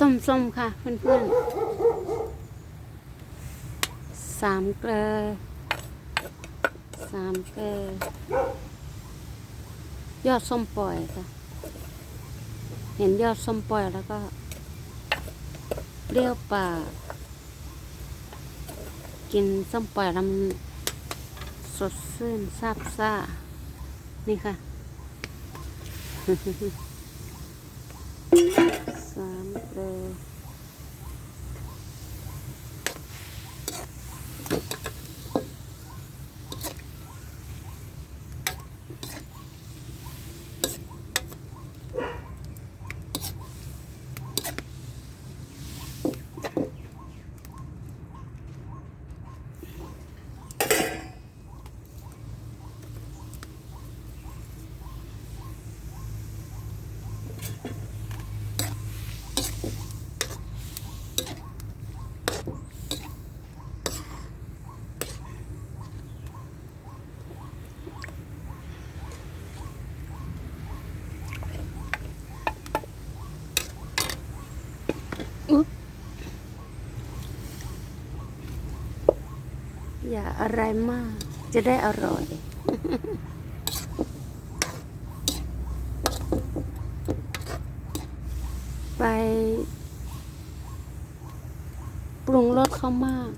ต้มส้มค่ะเพื่อนๆสามเกลือสามเกลือยอดส้มปล่อยค่ะ เห็นยอดส้มปล่อยแล้วก็เปรี้ยวปากกินส้มปล่อยแล้วมันสดชื่นซาบซ่า นี่ค่ะา อย่าอะไรมาก จะได้อร่อย ไป ปรุงรสเขามาก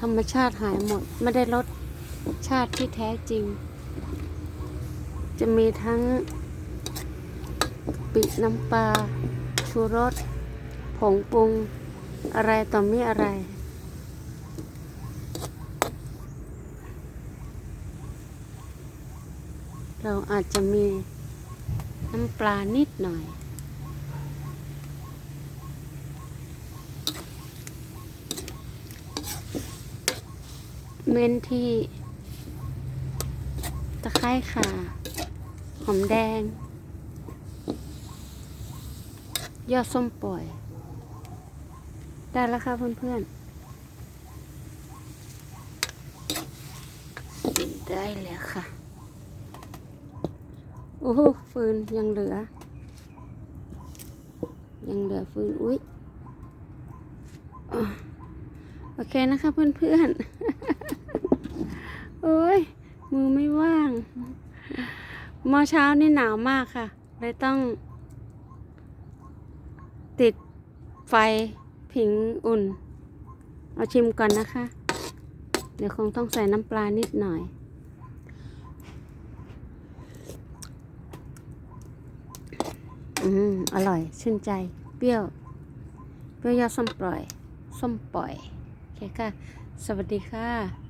ธรรมชาติหายหมด ไม่ได้รสชาติที่แท้จริง จะมีทั้งปิน้ำปลาชูรสผงปรุงอะไรต่อมีอะไร เราอาจจะมีน้ำปลานิดหน่อยเม้นที่ตะไคร้ข่าหอมแดง ยอดส้มปล่อย ได้แล้วค่ะเพื่อนๆ ได้แล้วค่ะ โอ้โหฟืนยังเหลือ ยังเหลือฟืนอุ๊ยโอเคนะคะเพื่อนๆโอ้ยมือไม่ว่างมอเช้านี่หนาวมากค่ะ เลยต้อง ติดไฟผิงอุ่น เอาชิมก่อนนะคะ เดี๋ยวคงต้องใส่น้ำปลานิดหน่อย อืม อร่อย ชื่นใจ เปรี้ยว เปรี้ยวยอดส้มปล่อย ส้มปล่อย โอเคค่ะ สวัสดีค่ะ